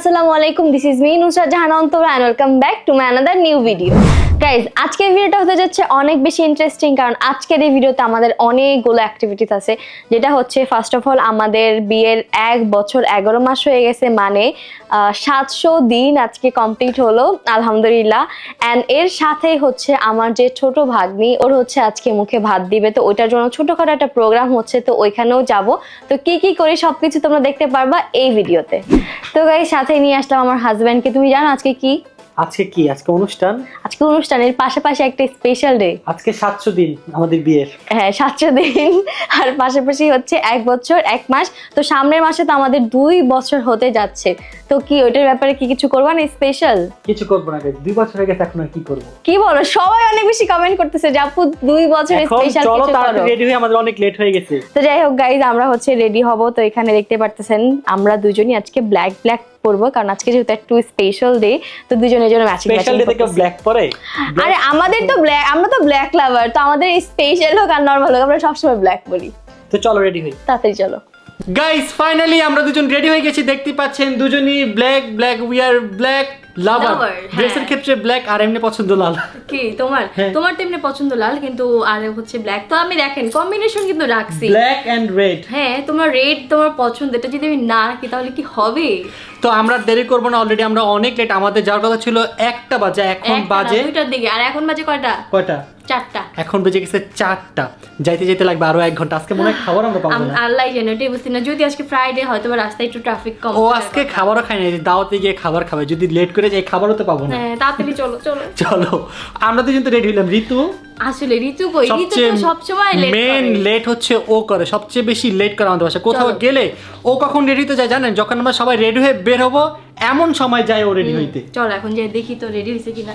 আসসালামু আলাইকুম this is me Nusrat Jahan, Antara and welcome back to my another new video guys আজকের ভিডিওটা হতে যাচ্ছে অনেক বেশি ইন্টারেস্টিং কারণ আজকের এই ভিডিওতে আমাদের অনেকগুলো অ্যাক্টিভিটিস আছে। যেটা হচ্ছে ফার্স্ট অফ অল আমাদের বিয়ের এক বছর এগারো মাস হয়ে গেছে মানে সাতশো দিন আজকে কমপ্লিট হলো, আলহামদুলিল্লাহ। অ্যান্ড এর সাথেই হচ্ছে আমার যে ছোট ভাগ্নি, ওর হচ্ছে আজকে মুখে ভাত দিবে। তো ওইটার জন্য ছোটখাটো একটা প্রোগ্রাম হচ্ছে, তো ওইখানেও যাব। তো কি কি করি, সবকিছু তোমরা দেখতে পারবা এই ভিডিওতে তো গাই সাথে নিয়ে আসলাম আমার হাজব্যান্ডকে তুমি জানো আজকে কি? আজকে কি? আজকে অনুষ্ঠান? আজকে অনুষ্ঠানের পাশাপাশি একটা স্পেশাল ডে আজকে সাতশো দিন আমাদের বিয়ের। হ্যাঁ সাতশো দিন। আর পাশাপাশি হচ্ছে এক বছর এক মাস। তো সামনের মাসে তো আমাদের দুই বছর হতে যাচ্ছে। তো কি ওইটার ব্যাপারে কি কিছু করবা না স্পেশাল কিছু করব না দুই বছর গেছে এখন কি করব? কি বলো সবাই অনেক বেশি কমেন্ট করতেছে যে আপু দুই বছর স্পেশাল চলো তাড়াতাড়ি রেডি হয়ে আমাদের অনেক লেট হয়ে গেছে। তো যাই হোক গাইজ আমরা হচ্ছে রেডি হব। তো এখানে দেখতে পারতেছেন আমরা দুজনই আজকে ব্ল্যাক ব্ল্যাক পরবো কারণ আজকে যেহেতু একটু স্পেশাল ডে তো দুজনের জন্য ম্যাচিং স্পেশাল ডে থেকে ব্ল্যাক পরে? আরে আমাদের তো ব্ল্যাক আমরা তো ব্ল্যাক লাভার তো আমাদের স্পেশাল হোক আর নর্মাল হোক আমরা সবসময় ব্ল্যাক বলি। তো চলো রেডি হই। তাড়াতাড়ি চলো। গাইস ফাইনালি আমরা দুজন রেডি হয়ে গেছি। দেখতে পাচ্ছেন দুজনই black black we are black lover ড্রেসের। ক্ষেত্রে ব্ল্যাক আর এমনি পছন্দ লাল। কি তোমার? হ্যাঁ। তোমার তেমনি পছন্দ লাল কিন্তু আর হচ্ছে ব্ল্যাক তো আমি দেখেন কম্বিনেশন কিন্তু রাখছি। ব্ল্যাক এন্ড রেড হ্যাঁ তোমার রেড তোমার পছন্দ এটা যদি আমি না রাখি তাহলে কি হবে? তো আমরা দেরি করব না অলরেডি আমরা অনেক লেট আমাদের যাওয়ার কথা ছিল একটা বাজে এখন বাজে দুইটার দিকে। আর এখন বাজে কয়টা? কয়টা? চারটা। এখন বেজে গেছে চারটা। যাইতে যেতে লাগবে আরও এক ঘণ্টা। আজকে মনে হয় খাবার আমরা পাবো না। আল্লাহ জানে ওটাই বুঝছি না। যদি আজকে ফ্রাইডে রাস্তায় একটু ট্রাফিক কম ও আজকে খাবারও খাই না দাওয়াতে গিয়ে খাবার খাবে। যদি লেট করে যাই খাবারও তো পাবো না। হ্যাঁ তাড়াতাড়ি চলো চলো। চলো। আমরা তো রেডি হইলাম ঋতু? আসলে ঋতু কই? ঋতু তো সবসময় লেট মেন লেট হচ্ছে ও করে। সবচেয়ে বেশি লেট করে আমাদের বাসায়। কোথাও গেলে ও কখন রেডি হতে যায় জানেন? যখন আমরা সবাই রেডি হয়ে বের হব এমন সময় যায় ও রেডি হইতে। চলো এখন যাই দেখি তো রেডি হয়েছে কিনা।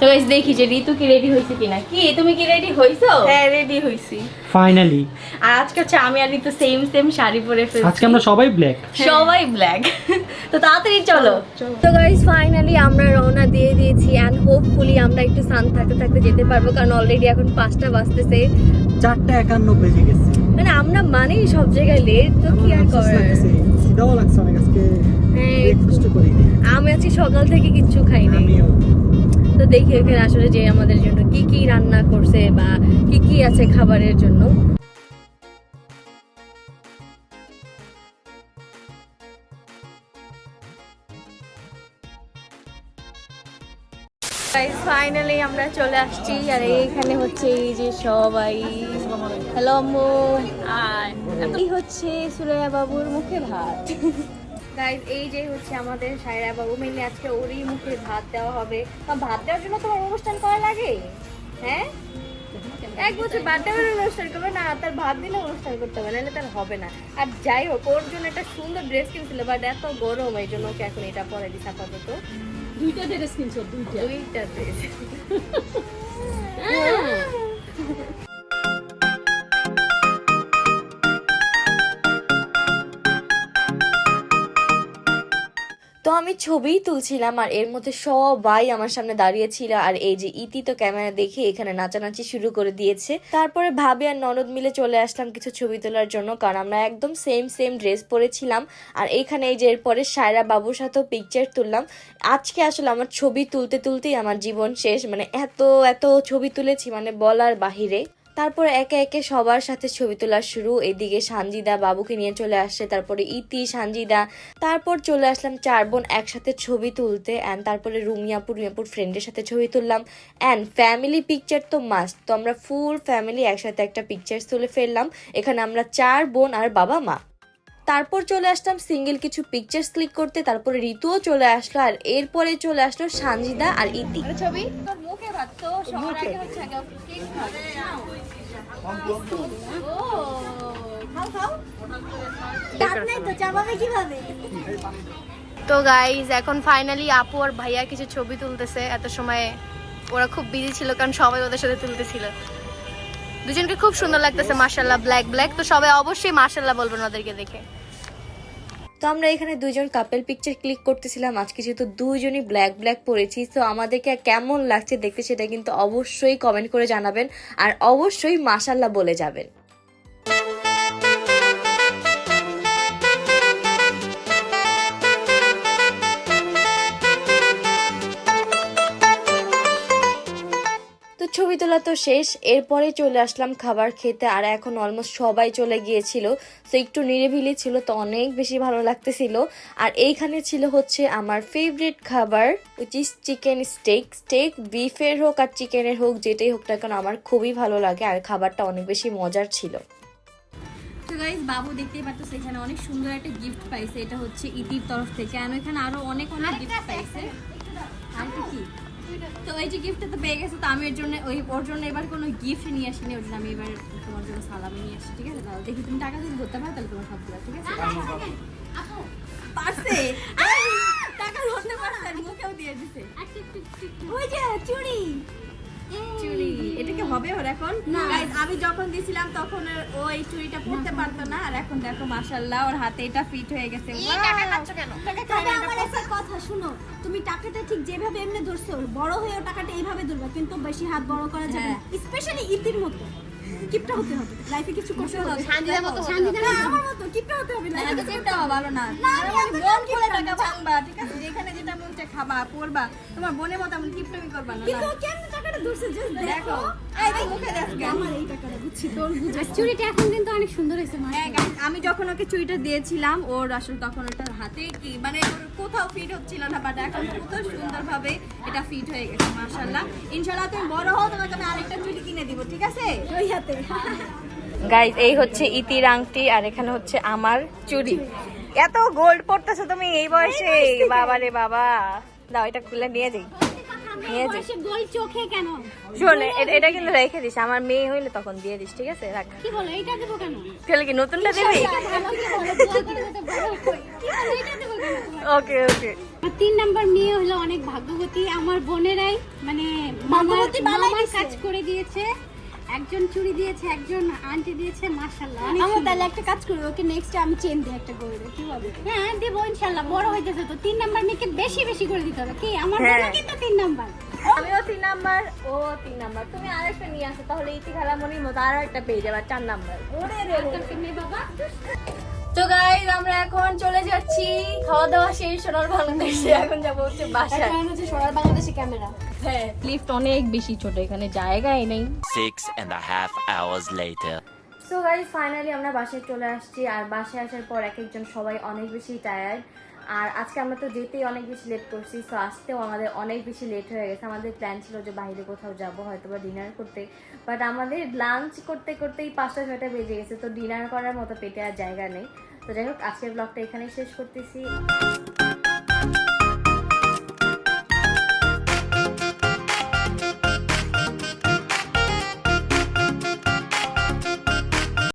তো guys, দেখি যে ঋতু কি রেডি হয়েছে কিনা। কি তুমি কি রেডি হইছো হ্যাঁ রেডি হইছি ফাইনালি আর আজকে হচ্ছে আমি আর ঋতু সেম সেম শাড়ি পরে ফেলছি। আজকে আমরা সবাই ব্ল্যাক সবাই ব্ল্যাক তো তাড়াতাড়ি চলো। তো গাইজ ফাইনালি আমরা রওনা দিয়ে দিয়েছি অ্যান্ড হোপফুলি আমরা একটু সান থাকতে থাকতে যেতে পারব কারণ অলরেডি এখন পাঁচটা বাজতেছে। চারটা একান্ন বেজে গেছে। মানে আমরা মানেই সব জায়গায় লেট তো কি আর করার? খিদাও লাগছে অনেক আজকে। হ্যাঁ ব্রেকফাস্ট করি আমি আজকে সকাল থেকে কিচ্ছু খাই দেখি এখানে আসলে যে আমাদের জন্য কি কি রান্না করছে বা কি কি আছে খাবারের জন্য। ফাইনালি আমরা চলে আসছি আর এইখানে হচ্ছে এই যে সবাই। হ্যালো আম্মু। আর এই হচ্ছে সুরাইয়া বাবুর মুখে ভাত। গাইজ এই যে হচ্ছে আমাদের সায়রা বাবু মেনলি আজকে ওরই মুখে ভাত দেওয়া হবে। ভাত দেওয়ার জন্য তোমার অনুষ্ঠান করা লাগে? হ্যাঁ? এক বছর বার্থডে অনুষ্ঠান করবে? না তার ভাত দিলে অনুষ্ঠান করতে হবে নাহলে তার হবে না। আর যাই হোক ওর জন্য একটা সুন্দর ড্রেস কিনছিল বাট এত গরম এই জন্য ওকে এখন এটা পরে দিস আপাতত। দুইটা ড্রেস কিনছো দুইটা। দুইটা ড্রেস আমি ছবিই তুলছিলাম আর এর মধ্যে সবাই আমার সামনে দাঁড়িয়েছিল আর এই যে ইতি তো ক্যামেরা দেখে এখানে নাচানাচি শুরু করে দিয়েছে। তারপরে ভাবি আর ননদ মিলে চলে আসলাম কিছু ছবি তোলার জন্য কারণ আমরা একদম সেম সেম ড্রেস পরেছিলাম আর এখানে এই যে এরপরে সায়রা বাবুর সাথেও পিকচার তুললাম। আজকে আসলে আমার ছবি তুলতে, তুলতেই আমার জীবন শেষ মানে এত এত ছবি তুলেছি মানে বলার বাহিরে। তারপরে একে একে সবার সাথে ছবি তোলা শুরু। এদিকে সানজিদা বাবুকে নিয়ে চলে আসছে তারপরে ইতি, সানজিদা। তারপর চলে আসলাম চার বোন একসাথে ছবি তুলতে। অ্যান্ড তারপরে রুমিয়াপুর রুমিয়াপুর ফ্রেন্ডের সাথে ছবি তুললাম। অ্যান্ড ফ্যামিলি পিকচার তো মাস্ট তো আমরা ফুল ফ্যামিলি একসাথে একটা পিকচার তুলে ফেললাম। এখানে আমরা চার বোন আর বাবা মা তারপর চলে আসলাম সিঙ্গেল কিছু পিকচার্স ক্লিক করতে তারপরে ঋতুও চলে আসলো আর এরপরে চলে আসলো সানজিদা আর ইতি। ছবি? তোর মুখে ভাত তো সবার আগে হচ্ছে তো গাইজ এখন ফাইনালি আপু আর ভাইয়া কিছু ছবি তুলতেছে। এত সময় ওরা খুব বিজি ছিল কারণ সবাই ওদের সাথে তুলতেছিল। দুজনকে খুব সুন্দর লাগতেছে মার্শাল্লাহ ব্ল্যাক ব্ল্যাক তো সবাই অবশ্যই মার্শাল্লাহ বলবেন ওদেরকে দেখে। তো আমরা এখানে দুজন কাপেল পিকচার ক্লিক করতেছিলাম। আজকে যেহেতু দুজনই ব্ল্যাক ব্ল্যাক পরেছি তো আমাদেরকে কেমন লাগছে দেখতে সেটা কিন্তু অবশ্যই কমেন্ট করে জানাবেন। আর অবশ্যই মাসাল্লাহ বলে যাবেন। ছবি তোলা তো শেষ এরপরে চলে আসলাম খাবার খেতে, আর এখন অলমোস্ট সবাই চলে গিয়েছিল। তো একটু নিরিবিলি ছিল, তো অনেক বেশি ভালো লাগতেছিল। আর এইখানে ছিল হচ্ছে আমার ফেভারিট খাবার which is chicken steak steak বিফের হোক আর চিকেনের হোক, যেটাই হোক না কেন, আমার খুবই ভালো লাগে, আর খাবারটা অনেক বেশি মজার ছিল। বাবু দেখতেই পারতেছে, এখানে অনেক সুন্দর একটা গিফট পাইছে, এটা হচ্ছে ইতির তরফ থেকে। আর এখানে আরও অনেক অনেক গিফট পাইছে। আর কি? তো এই যে গিফটটা তো পেয়ে গেছে তো আমি ওর জন্য ওই ওর জন্য এবার কোনো গিফট নিয়ে আসিনি ওর জন্য আমি এবার তোমার জন্য সালামি নিয়ে আসি ঠিক আছে? তাহলে দেখি তুমি টাকা যদি ধরতে পারো তাহলে তোমার সবগুলো ঠিক আছে? পারছে? টাকা ধরতে পারছে মুখেও দিয়ে দিছে। ওই যে চুড়ি। চুড়ি এটা কি হবে ওর এখন? আমি যখন দিছিলাম তখন ও এই চুড়িটা পরতে পারতো না। আর এখন দেখো মাশাআল্লাহ ওর হাতে এটা ফিট হয়ে গেছে। তবে আমার একটা কথা শুনো তুমি টাকাটা ঠিক যেভাবে এমনি ধরছো বড় হয়েও টাকাটা এইভাবে ধরবে কিন্তু বেশি হাত বড় করা যাবে না। স্পেশালি ইতির মতো কিপটা হতে হবে। লাইফে কিছু করতে হবে। শান্তিদার মতো শান্তিদার আমার মতো। কিপটা হতে হবে না, এটা চিন্তাও ভালো না। মন কিপটা টাকা ভাঙবা ঠিক আছে? যেখানে যেটা মন চায় খাবা পড়বা। তোমার বোনের মতো এমন কিপটামি করবা না কিন্তু না। সুন্দর হ্যাঁ, আমি যখন ওকে চুড়িটা দিয়েছিলাম ওর আসলে তখন ওটা হাতে কি মানে ওর কোথাও ফিট হচ্ছিল না বাট এখন কত সুন্দরভাবে এটা ফিট হয়ে গেছে মাশাআল্লাহ। ইনশাআল্লাহ তুমি বড় হও তোমাকে আমি আরেকটা চুড়ি কিনে দিব ঠিক আছে? ওই হাতে। গাইজ এই হচ্ছে ইতির আংটি আর এখানে হচ্ছে আমার চুড়ি। এত গোল্ড পড়তেছো তুমি এই বয়সে। বাবা রে বাবা। দাও এটা খুলে নিয়ে যাই। নিয়ে যাই। গোল চোখে কেন? শোন এটা কিন্তু রেখে দিস আমার মেয়ে হইলে তখন দিয়ে দিস ঠিক আছে? রাখ। কি বলো এইটা দেবো কেন? তাহলে কি নতুনটা দিবি? ওকে ওকে। তিন নাম্বার মেয়ে হলো অনেক ভাগ্যবতী আমার বোনেরাই মানে মামার ভাগ্যবতী বালাই কাজ করে দিয়েছে। একজন চুরি দিয়েছে একজন আন্টি দিয়েছে মাশাল্লাহ আমি তাহলে একটা কাজ করি ওকে নেক্সট আমি চেন দিই একটা করে কি হবে হ্যাঁ দেবো ইনশাল্লাহ বড় হইতেছে তো তিন নাম্বার মেয়েকে বেশি বেশি করে দিতে হবে কি? আমার হ্যাঁ। বোনও কিন্তু তিন নাম্বার। আমিও তিন নাম্বার ও তিন নাম্বার। তুমি আরেকটা নিয়ে আসো তাহলে ইতি খালামনির মতো আরও একটা পেয়ে যাবে চার নাম্বার। ওরে রে বাবা? তো গাইজ আমরা এখন চলে যাচ্ছি। খাওয়া দাওয়া সেই সোনার বাংলাদেশে। এখন যাব হচ্ছে বাসায়। হচ্ছে সোনার বাংলাদেশে ক্যামেরা হ্যাঁ। লিফট অনেক বেশি ছোট এখানে জায়গাই নেই। Six and a half hours later. So guys finally আমরা বাসায় চলে আসছি। আর বাসায় আসার পর এক একজন সবাই অনেক বেশি টায়ার্ড আর আজকে আমরা তো যেতেই অনেক বেশি লেট করছি সো আসতেও আমাদের অনেক বেশি লেট হয়ে গেছে। আমাদের প্ল্যান ছিল যে বাইরে কোথাও যাব হয়তো বা ডিনার করতে। বাট আমাদের লাঞ্চ করতে করতেই পাঁচটা ছয়টা বেজে গেছে, তো ডিনার করার মতো পেটে আর জায়গা নেই। তো যাই হোক, আজকের ব্লগটা এখানেই শেষ করতেছি।